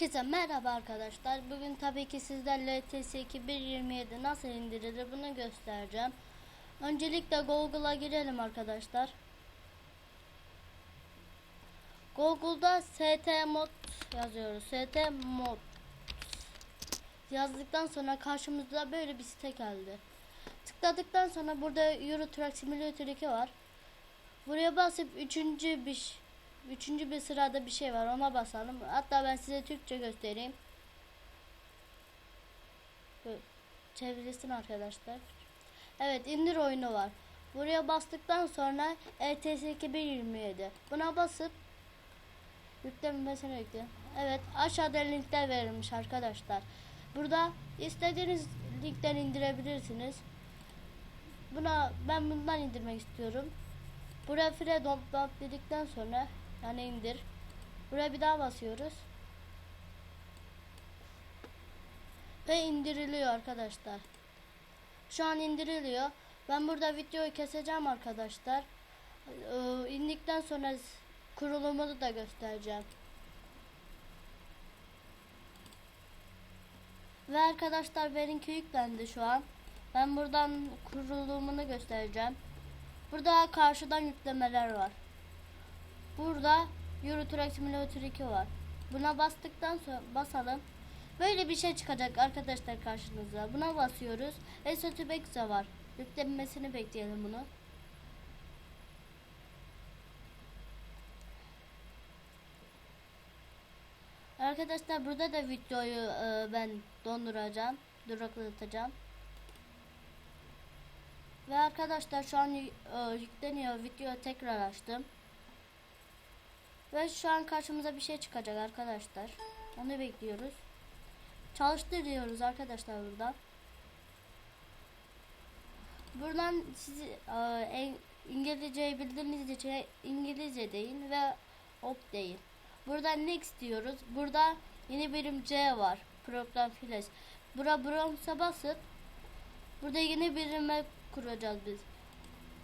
Herkese merhaba arkadaşlar. Bugün tabii ki sizlerle TS2 1.27 nasıl indirilir bunu göstereceğim. Öncelikle Google'a girelim arkadaşlar. Google'da ST mod yazıyoruz. ST mod yazdıktan sonra karşımıza böyle bir site geldi. Tıkladıktan sonra burada Euro Truck Simulator 2 var. Buraya basıp üçüncü bir üçüncü bir sırada bir şey var ona basalım. Hatta ben size Türkçe göstereyim. Çevirsin arkadaşlar. Evet indir oyunu var. Buraya bastıktan sonra ETS 2027. Buna basıp yüklenmesini bekleyin. Evet aşağıda linkler verilmiş arkadaşlar. Burada istediğiniz linkten indirebilirsiniz. Buna ben bundan indirmek istiyorum. Buraya free download dedikten sonra yani indir. Buraya bir daha basıyoruz. Ve indiriliyor arkadaşlar. Şu an indiriliyor. Ben burada videoyu keseceğim arkadaşlar. Ee, indikten sonra kurulumunu da göstereceğim. Ve arkadaşlar benimki yüklendi şu an. Ben buradan kurulumunu göstereceğim. Burada karşıdan yüklemeler var. Burada Euro Truck Simulator 2 var. Buna bastıktan sonra basalım. Böyle bir şey çıkacak arkadaşlar karşınıza. Buna basıyoruz. Esotip Exa var. Yüklenmesini bekleyelim bunu. Arkadaşlar burada da videoyu e, ben donduracağım. Duraklatacağım. Ve arkadaşlar şu an e, yükleniyor. Video tekrar açtım. Ve şu an karşımıza bir şey çıkacak arkadaşlar. Onu bekliyoruz. Çalıştır diyoruz arkadaşlar buradan. Buradan sizi e, İngilizceyi bildiğiniz için İngilizce deyin ve op deyin. Buradan next diyoruz. Burada yeni birim C var. Program flash. Bura Browse'a basıp burada yeni birime kuracağız biz.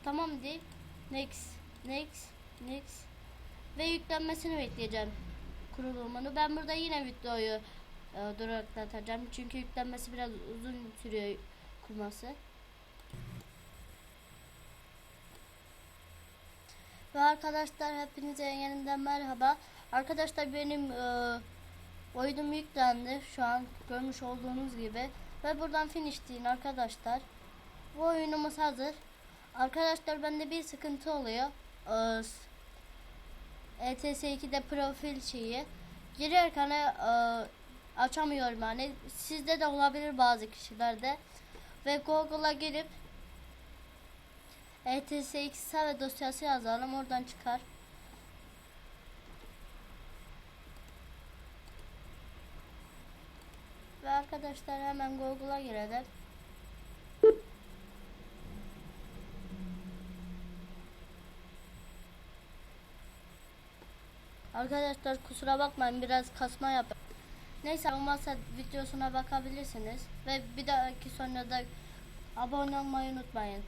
Tamam deyip next next next ve yüklenmesini bekleyeceğim kurulumunu. Ben burada yine videoyu e, duraklatacağım. Çünkü yüklenmesi biraz uzun sürüyor kurması. Ve arkadaşlar hepinize yeniden merhaba. Arkadaşlar benim e, oyunum yüklendi şu an görmüş olduğunuz gibi. Ve buradan finish deyin arkadaşlar. Bu oyunumuz hazır. Arkadaşlar bende bir sıkıntı oluyor. Ee, ETS2'de profil şeyi. Girerken e, açamıyorum yani. Sizde de olabilir bazı kişilerde. Ve Google'a girip ETS2 save dosyası yazalım oradan çıkar. Ve arkadaşlar hemen Google'a girelim. Arkadaşlar kusura bakmayın biraz kasma yap. Neyse olmazsa videosuna bakabilirsiniz. Ve bir dahaki sonra da abone olmayı unutmayın.